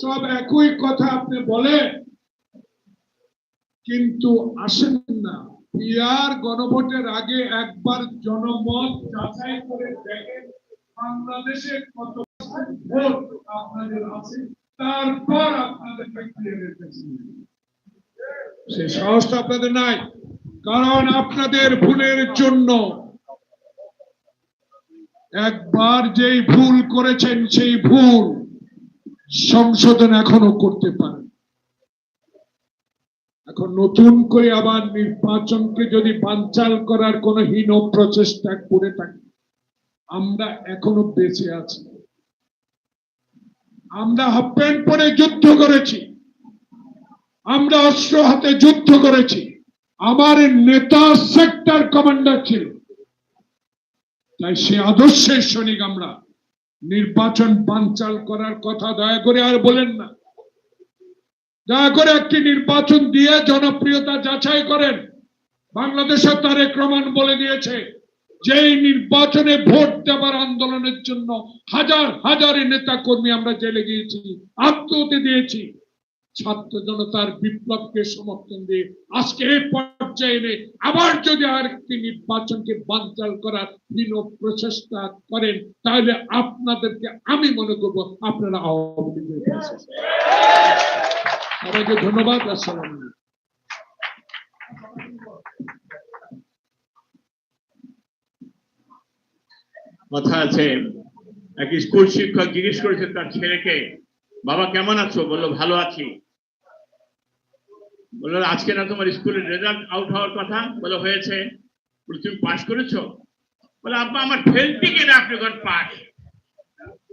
সব একই কথা আপনি বলেন। কিন্তু আসেন না। বিহার গণভোটের আগে একবার জনমত যাচাই করে দেখেন বাংলাদেশে কত ভোট আপনাদের আছে, তারপর আপনাদেরকে ক্লিয়ার সে সাহসটা আপনাদের নাই, কারণ আপনাদের ভুলের জন্য। একবার যেই ভুল করেছেন সেই ভুল। সংশোধন এখনও করতে পারে। এখন নতুন করে আবার নির্বাচনকে যদি বানচাল করার কোন হীন প্রচেষ্টা করে থাকি, আমরা এখনও বেঁচে আছি। আমরা হাফ প্যান্ট পরে যুদ্ধ করেছি। আমরা অস্ত্র হাতে যুদ্ধ করেছি। আমার নেতা সেক্টর কমান্ডার ছিল। তাই সে আদর্শের সৈনিক আমরা। নির্বাচন বানচাল করার কথা দয়া করে আর বলেন না। দয়া করে একটি নির্বাচন দিয়ে জনপ্রিয়তা যাচাই করেন। বাংলাদেশে তারেক রহমান বলে দিয়েছে, যেই নির্বাচনে ভোট দেবার আন্দোলনের জন্য হাজার হাজার নেতা কর্মী আমরা জেলে গিয়েছি, আত্মহত্যা দিয়েছি। ছাত্র জনতার বিপ্লবকে সমর্থন দিয়ে আজকে এই পর্যায়ে এনে আবার যদি আর একটি নির্বাচনকে বানচাল করার হীন প্রচেষ্টা করেন, তাহলে আপনাদেরকে আমি মনে করব আপনারা আওয়ামী লীগের সবাইকে ধন্যবাদ, আসসালাম কথা আছে, এক স্কুল শিক্ষক জিজ্ঞেস করেছে তার ছেলেকে, বাবা কেমন আছো? বলল, ভালো আছি। বলল, আজকে না তোমার স্কুলের রেজাল্ট আউট হওয়ার কথা? বলে হয়েছে। বলে তুমি পাস করেছ? বলে আব্বা, আমার ফেল থেকে আপনি ঘর পাস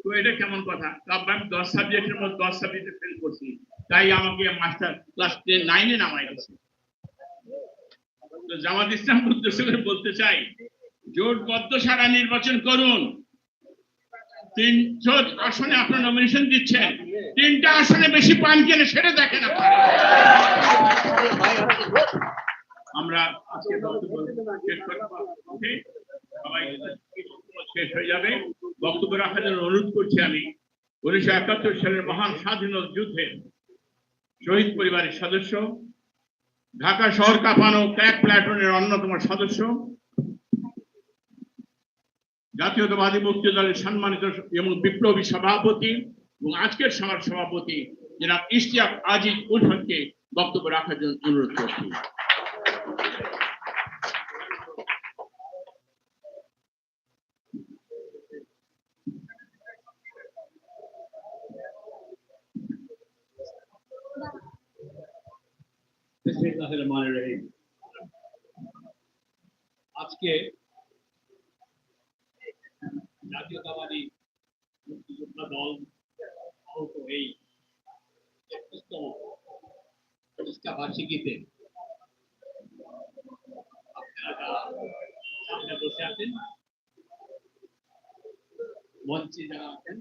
তো এটা কেমন কথা? আব্বা, আমি দশ সাবজেক্টের মধ্যে দশ সাবজেক্টে ফেল করছি। তাই আমাকে মাস্টার ক্লাস টেন নাইনে নামাই গেছে জামাত ইসলাম উদ্দেশ্য করে বলতে চাই জোটবদ্ধ সারা নির্বাচন করুন। তিনশো আসনে আপনার নমিনেশন দিচ্ছেন। তিনটা আসনে বেশি পান কিনা সেটা দেখেন আপনারা। আমরা আজকে শেষ হয়ে যাবে। বক্তব্য রাখার জন্য অনুরোধ করছি আমি। উনিশশো একাত্তর সালের মহান স্বাধীনতা যুদ্ধে শহীদ পরিবারের সদস্য, ঢাকা শহর কাঁপানো ক্যাক প্ল্যাটনের অন্যতম সদস্য জাতীয়তাবাদী মুক্তি দলের সম্মানিত এবং বিপ্লবী সভাপতি এবং আজকের সভার সভাপতি জনাব ইশতিয়াক আজিজ উলহককে বক্তব্য রাখার জন্য অনুরোধ করছি। আজকে জাতীয়তাবাদী মুক্তিযোদ্ধা দল আহত এই বার্ষিকীতে আপনারা বসে আছেন। মঞ্চে যারা আছেন,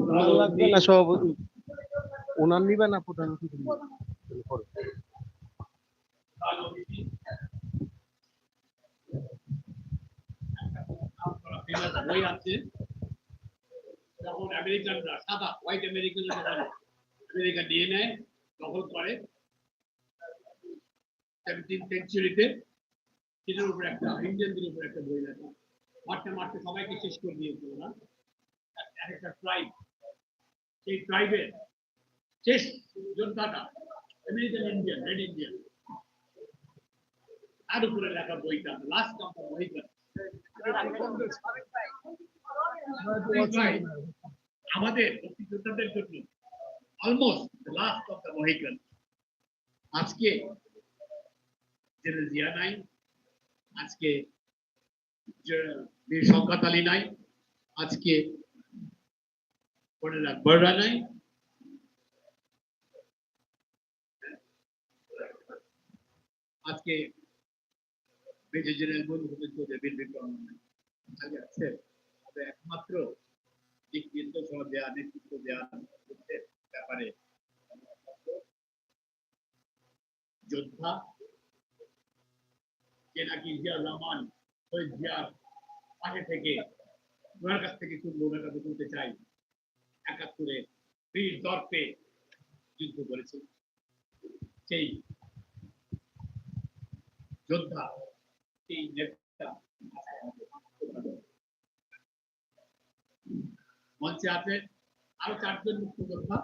ওনার না সব? ওনার নিবে না প্রধান অতিথি নিবে? পরে। প্রধান অতিথি আপনারা famous বই আছে যখন আমেরিকানরা সাদা হোয়াইট আমেরিকানরা আমেরিকা নিয়ে নেয় দখল করে সেভেন্টিন সেঞ্চুরিতে সেটার উপর একটা ইন্ডিয়ানদের উপর একটা বই লেখা মারতে মারতে সবাইকে শেষ করে দিয়েছিল না এক- এক একটা ট্রাইব সেই ট্রাইবের শেষ যোদ্ধাটা আমেরিকান ইন্ডিয়ান রেড ইন্ডিয়ান তার উপরে লেখা বইটা লাস্ট কাম্পার বইটা আমাদের মুক্তিযোদ্ধাদের জন্য almost last of the Mohican আজকে জিয়া নাই আজকে শওকত আলী নাই আজকে কর্নেল আকবররা নাই আজকে মেজর জেনারেল মনমোহন চৌধুরী বীর বিক্রম নাই আগে আছে, তবে একমাত্র নেতৃত্ব সহ দেয়া, নেতৃত্ব করতে ব্যাপারে যোদ্ধা যে নাকি জিয়া রহমান শহীদ জিয়ার পাশে থেকে ওনার কাছ থেকে শুনব ওনার কাছে চাই। একাত্তরে বীর দর্পে যুদ্ধ করেছে। সেই যোদ্ধা মঞ্চে আছে আরও চারজন মুক্তিযোদ্ধা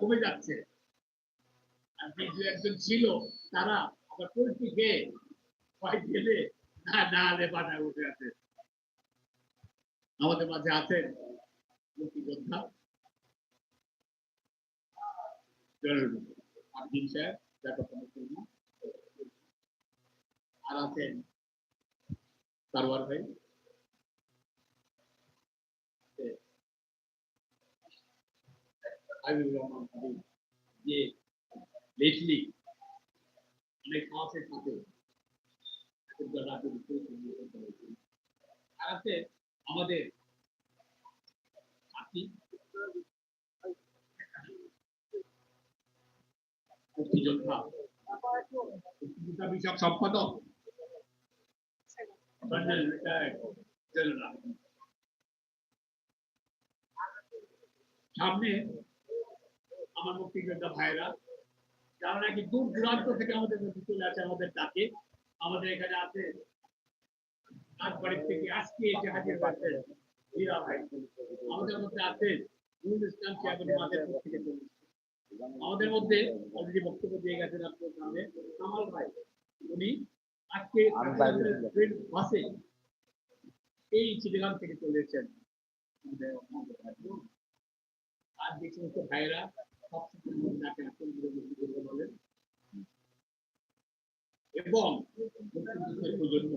কমে যাচ্ছে। আর যে দু একজন ছিল, তারা আবার ভয় গেলে না না বাজার উঠে আছে। আমাদের মাঝে আছেন মুক্তিযোদ্ধা আব্দিন সাহেব ব্যাপারটা মুখ্যমন্ত্রী আর ভাই। হাবিবুর রহমান যে লেটলি অনেক সাথে। আর আছে আমাদের মুক্তিযোদ্ধা মুক্তিযোদ্ধা বিষয়ক সম্পাদক সামনে আমার মুক্তিযোদ্ধা ভাইরা যারা নাকি দূর দূরান্ত থেকে আমাদের মধ্যে চলে আমাদের ডাকে, আমাদের এখানে আছে আমাদের মধ্যে বক্তব্য দিয়ে গেছেন আপনার সামনে। কামাল ভাই, উনি আজকে ট্রেন বাসে এই চিটিগাং থেকে চলে এসেছেন। আর যে সমস্ত বলেন এবং প্রজন্ম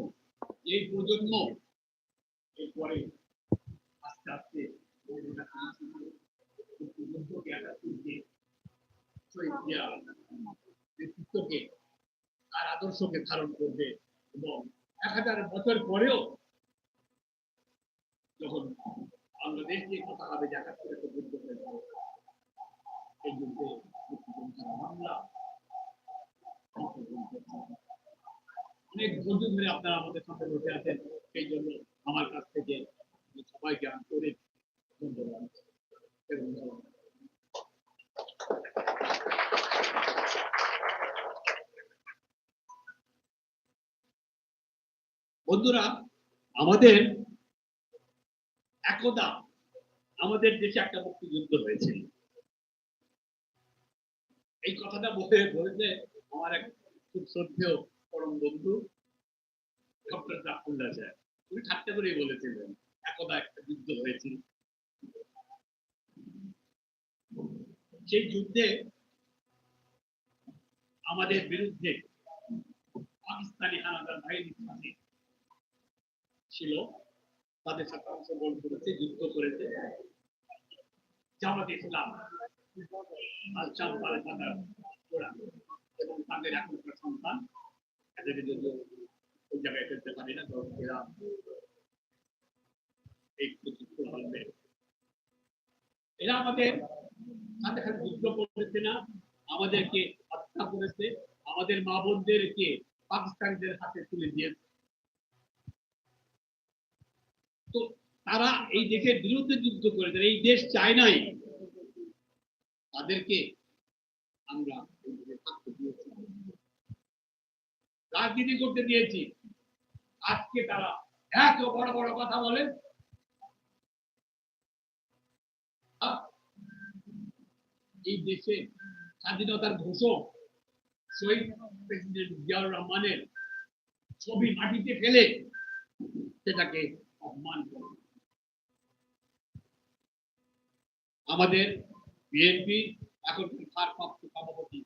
এই প্রজন্ম এরপরে আস্তে আস্তে নেতৃত্বকে তার আদর্শকে ধারণ করবে এবং এক হাজার বছর পরেও যখন বাংলাদেশ নিয়ে কথা হবে যে একাত্তরে একটা যুদ্ধ হয়েছে এই যুদ্ধে মুক্তিযোদ্ধারা বাংলা অনেক ধৈর্য ধরে আপনারা আমাদের সাথে বসে আছেন। সেই জন্য আমার কাছ থেকে সবাইকে আন্তরিক ধন্যবাদ। বন্ধুরা, আমাদের একদা আমাদের দেশে একটা মুক্তিযুদ্ধ হয়েছিল। এই কথাটা বলে বলেছে আমার এক খুব শ্রদ্ধেয় পরম বন্ধু, ডক্টর জাফরুল্লাহ সাহেব উনি ঠাট্টা করেই বলেছিলেন, একদা একটা যুদ্ধ হয়েছিল। সেই যুদ্ধে আমাদের বিরুদ্ধে পাকিস্তানি হানাদার বাহিনীর সাথে ছিল, তাদের সাথে অংশগ্রহণ করেছে, যুদ্ধ করেছে। জামাত ইসলাম ওরা এবং তাদের এখনকার সন্তান। যদিও ওই জায়গায় ফেলতে পারি না এরা এই হবে এরা আমাদের সাথে সাথে যুদ্ধ করেছে না, আমাদেরকে হত্যা করেছে, আমাদের মা বোনদেরকে পাকিস্তানিদের হাতে তুলে দিয়েছে। তো তারা এই দেশের বিরুদ্ধে যুদ্ধ করেছে এই দেশ চায় নাই, তাদেরকে আমরা রাজনীতি করতে দিয়েছি। আজকে তারা এত বড় বড় কথা বলেন এই দেশে স্বাধীনতার ঘোষক শহীদ প্রেসিডেন্ট জিয়াউর রহমানের ছবি মাটিতে ফেলে সেটাকে অপমান করে আমাদের বিএনপি এখন ভারপ্রাপ্ত সভাপতি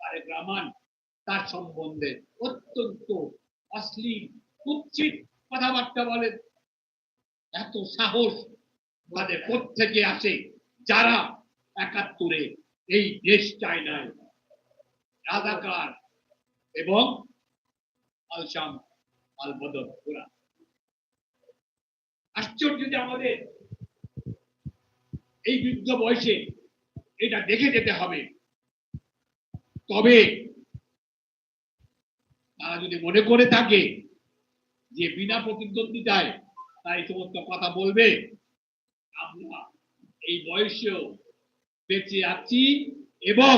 তারেক রহমান, তার সম্বন্ধে অত্যন্ত অশ্লীল, কুৎসিত কথাবার্তা বলেন। এত সাহস তাদের থেকে আসে যারা একাত্তরে এই দেশ চায় নাই। রাজাকার এবং আলসাম আল বদর ওরা আশ্চর্য যে আমাদের এই যুদ্ধ বয়সে এটা দেখে যেতে হবে। তবে তারা যদি মনে করে থাকে যে বিনা প্রতিদ্বন্দ্বিতায় তাই সমস্ত কথা বলবে আমরা এই বয়সেও বেঁচে আছি এবং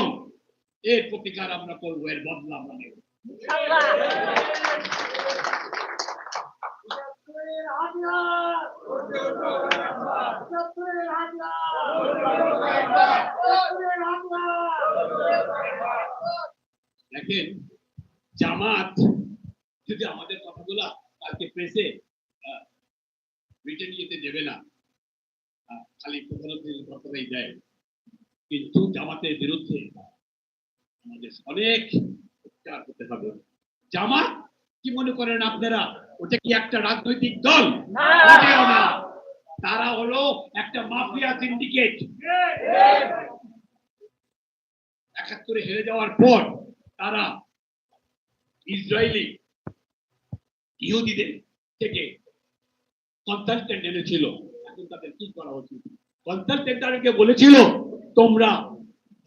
এর প্রতিকার আমরা করব এর বদলা আমরা নেব। দেখেন, জামাত, যদি আমাদের কথাগুলো কালকে প্রেসে রিটার্ন ইয়েতে দেবে না খালি প্রধানমন্ত্রীর কথাটাই দেয়। কিন্তু জামাতের বিরুদ্ধে আমাদের অনেক প্রচার করতে হবে। জামাত কি মনে করেন আপনারা? ওটা কি একটা রাজনৈতিক দল? না। তারা হলো একটা মাফিয়া সিন্ডিকেট একাত্তরে হেরে যাওয়ার পর তারা ইসরায়েলি ইহুদিদের থেকে কনসালটেন্ট এনেছিল। এখন তাদের কি করা উচিত? কনসালটেন্ট তাদেরকে বলেছিল তোমরা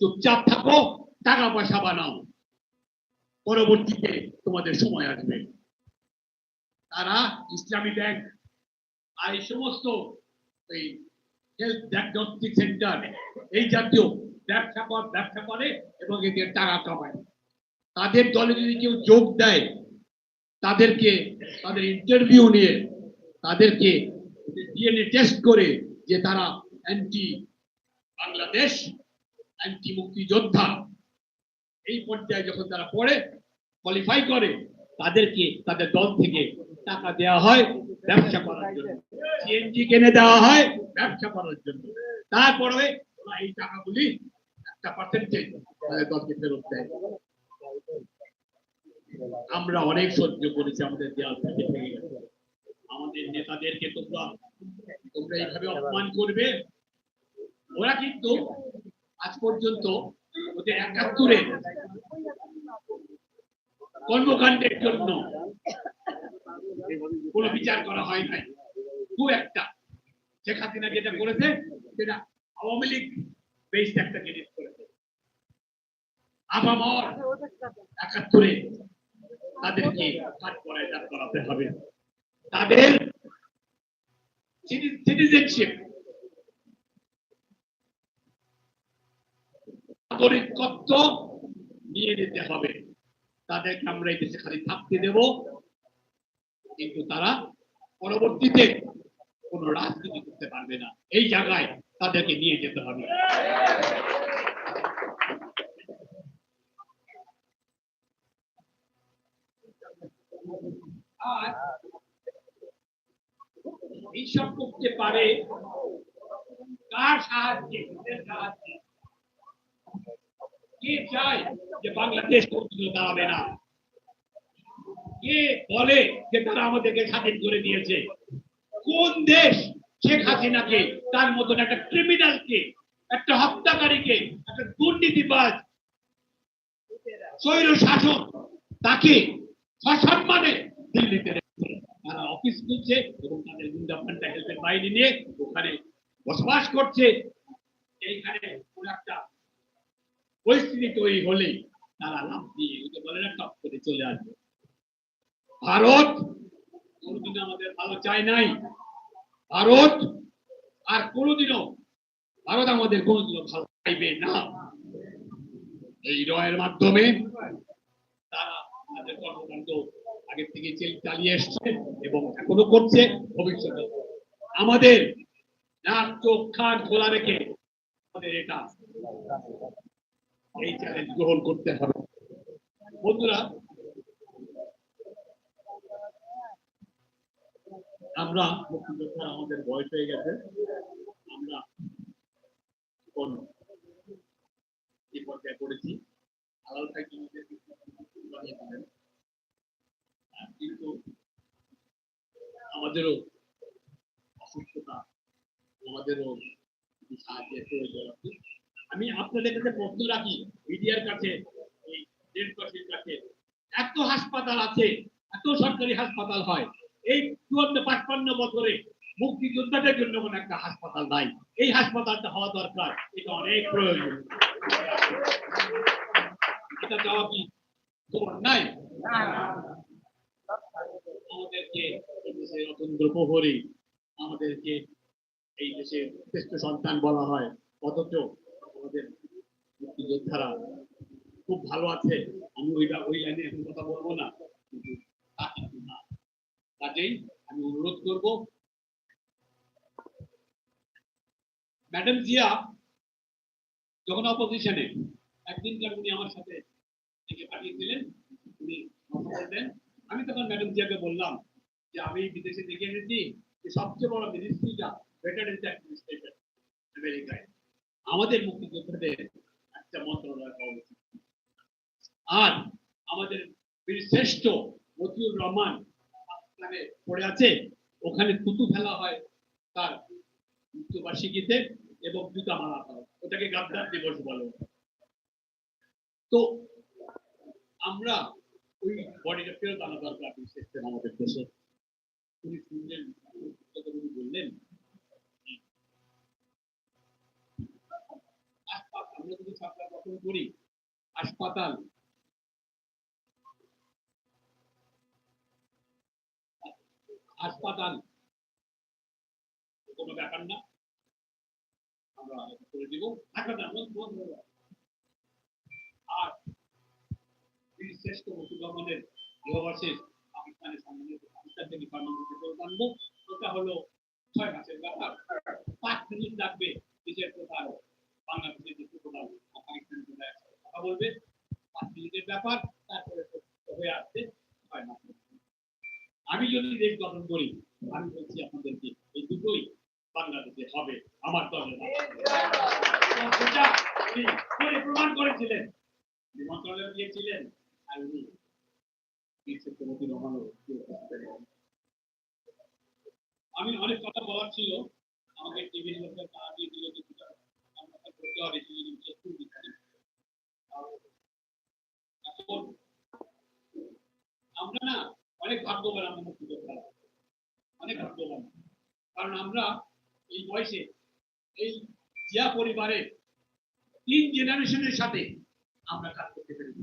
চুপচাপ থাকো টাকা পয়সা বানাও। পরবর্তীতে তোমাদের সময় আসবে। তারা ইসলামী ব্যাংক আর এই সমস্ত এই হেলথ ডায়াগনস্টিক সেন্টার এই জাতীয় ব্যবসা ব্যবসা করে এবং এদের টাকা কামায়। তাদের দলে যদি কেউ যোগ দেয়, তাদেরকে, তাদের ইন্টারভিউ নিয়ে, তাদেরকে ডিএনএ টেস্ট করে যে তারা অ্যান্টি বাংলাদেশ অ্যান্টি মুক্তিযোদ্ধা এই পর্যায়ে যখন তারা পড়ে কোয়ালিফাই করে, তাদেরকে তাদের দল থেকে টাকা দেওয়া হয় ব্যবসা করার জন্য। সিএনজি কিনে দেওয়া হয় ব্যবসা করার জন্য। তারপরে ওরা এই টাকাগুলি একটা পার্সেন্টেজ তাদের দলকে ফেরত দেয়। আমরা অনেক সহ্য করেছি, আমাদের দেওয়াল থেকে ভেঙে গেছে। আমাদের নেতাদেরকে তোমরা তোমরা এইভাবে অপমান করবে। ওরা কিন্তু আজ পর্যন্ত একাত্তরে। কর্মকাণ্ডের জন্য কোনো বিচার করা হয় নাই। দু একটা। শেখ হাসিনা যেটা করেছে, সেটা আওয়ামী লীগ বেসড একটা জিনিস করেছে। আবামর একাত্তরে তাদেরকে কাজ করায় কাজ করাতে হবে। তাদের সিটিজেনশিপ নাগরিকত্ব নিয়ে নিতে হবে। তাদেরকে আমরা এই দেশে খালি থাকতে দেব। কিন্তু তারা পরবর্তীতে কোনো রাজনীতি করতে পারবে না। এই জায়গায় তাদেরকে নিয়ে যেতে হবে। এইসব করতে পারে কার সাহায্যে সাহায্যে? কে চায় যে বাংলাদেশ দাঁড়াবে না? কে বলে যে তারা আমাদেরকে স্বাধীন করে দিয়েছে? কোন দেশ শেখ হাসিনাকে, তার মতন একটা ক্রিমিনালকে একটা হত্যাকারীকে, একটা দুর্নীতিবাজ শাসক তাকে সসম্মানে দিল্লিতে তারা অফিস খুলছে এবং তাদের গুন্ডা বাহিনী নিয়ে ওখানে বসবাস করছে। এইখানে একটা পরিস্থিতি তৈরি হলে তারা লাভ দিয়ে ওকে বলে, না, টপ করে চলে আসবে। ভারত কোনোদিন আমাদের ভালো চায় নাই। ভারত আর কোনোদিনও ভারত আমাদের কোনোদিনও ভালো চাইবে না। এই রয়ের মাধ্যমে তারা তাদের কর্মকাণ্ড আগের থেকে চালিয়ে এসছে এবং এখনও করছে ভবিষ্যতে আমাদের নাক চোখ খান খোলা রেখে আমাদের এটা এই চ্যালেঞ্জ গ্রহণ করতে হবে। বন্ধুরা, আমরা মুক্তিযোদ্ধা আমাদের বয়স হয়ে গেছে। আমরা কোন এই পর্যায়ে পড়েছি আলাল। আর কিন্তু আমাদেরও অসুস্থতা, আমাদেরও সাহায্যের প্রয়োজন আছে। আমি আপনাদের কাছে প্রশ্ন রাখি, মিডিয়ার কাছে কাছে, এত হাসপাতাল আছে, এত সরকারি হাসপাতাল হয়, এই চুয়ান্ন, পাঁচপান্ন বছরে মুক্তিযোদ্ধাদের জন্য কোনো একটা হাসপাতাল নাই। এই হাসপাতালটা হওয়া দরকার, এটা অনেক প্রয়োজন। এটা দেওয়া কি নাই? আমাদেরকে অতন্ত্র প্রহরী আমাদেরকে এই দেশের শ্রেষ্ঠ সন্তান বলা হয়, অথচ আমাদের মুক্তিযোদ্ধারা খুব ভালো আছে। আমি ওই ওই লাইনে এখন কথা বলব না। কাজেই আমি অনুরোধ করব, ম্যাডাম জিয়া, যখন অপোজিশনে একদিনকার উনি আমার সাথে থেকে পাঠিয়েছিলেন, উনি বলতেন আমি তখন ম্যাডাম জিয়াকে বললাম যে, আমি বিদেশে দেখে এনেছি যে, সবচেয়ে বড় মিনিস্ট্রিটা ভেটারেন্স অ্যাডমিনিস্ট্রেশন আমেরিকায় আমাদের মুক্তিযোদ্ধাদের একটা মন্ত্রণালয় হওয়া উচিত। আর আমাদের শ্রেষ্ঠ মতিউর রহমান পাকিস্তানে পড়ে আছে, ওখানে থুতু ফেলা হয় তার মৃত্যুবার্ষিকীতে এবং জুতা মারা হয়। ওটাকে গাদ্দার দিবস বলে। তো আমরা ওই বডিটা ফেরত আনা দরকার। আমাদের দেশে। উনি শুনলেন বললেন হাসপাতাল আমরা যদি সরকার গঠন করি, হাসপাতাল। হাসপাতাল। কোনো ব্যাপার না। আমরা করে দিব। আর শ্রেষ্ঠ মুসলমানের গৃহবাসীর পাকিস্তানের ওটা হলো ছয় মাসের ব্যাপার। পাঁচ মিনিট লাগবে, দেশের প্রধান আমি যদি দেশ গঠন করি, আমি বলছি আপনাদেরকে, এই দুটোই বাংলাদেশে হবে, আমার দলের প্রমাণ করেছিলেন। মন্ত্রণালয়ে গিয়েছিলেন আমি অনেক কথা বলার ছিল, আমাকে টিভির লোকের দিয়ে দিল আমরা না অনেক ভাগ্যবান আমরা অনেক ভাগ্যবান। কারণ আমরা এই বয়সে, এই জিয়া পরিবারের তিন জেনারেশনের সাথে আমরা কাজ করতে পেরেছি।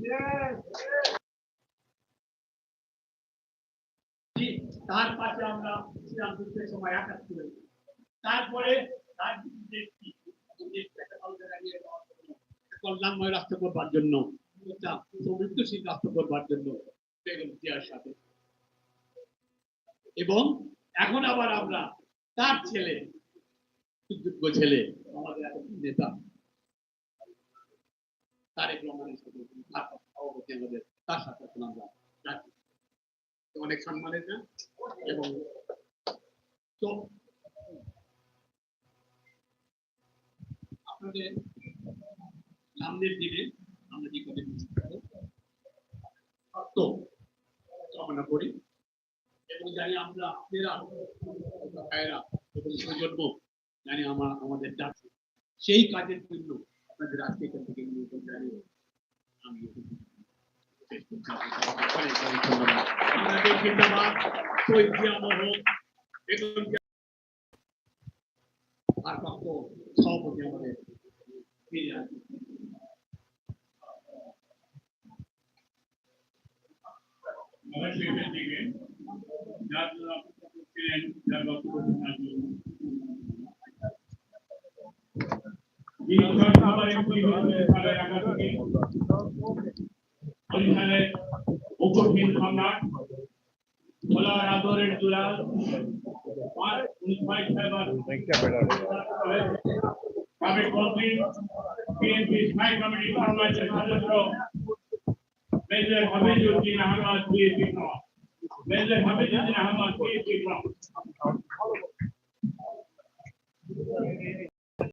তার পাশে আমরা যুদ্ধের সময় একাত্তরে তারপরে রাজনীতি রাষ্ট্র করবার জন্য রাষ্ট্র করবার জন্য এবং এখন আবার আমরা তার ছেলে সুযোগ্য ছেলে, আমাদের নেতা, তারেক সাথে আমাদের তার সাথে আমরা অনেক সম্মানের এবং তো আপনাদের সামনের দিনে আমরা সত্য কামনা করি এবং জানি আমরা আপনারা ভাইয়েরা এবং প্রজন্ম জানি আমার, আমাদের ডাকে সেই কাজের জন্য আপনাদের আজকে এখান থেকে জানিয়ে আমি ভারপ্রাপ্ত সভাপতি আমাদের ফিরে আসবেন। আমরা শেষের দিকে যার জন্য অপেক্ষা করছিলেন যার বক্তব্য শোনার জন্য যিনি সরকারের পরিবর্তনের সালের একা থেকে বরিশালের উপকূল সম্রাট ভোলার আদরের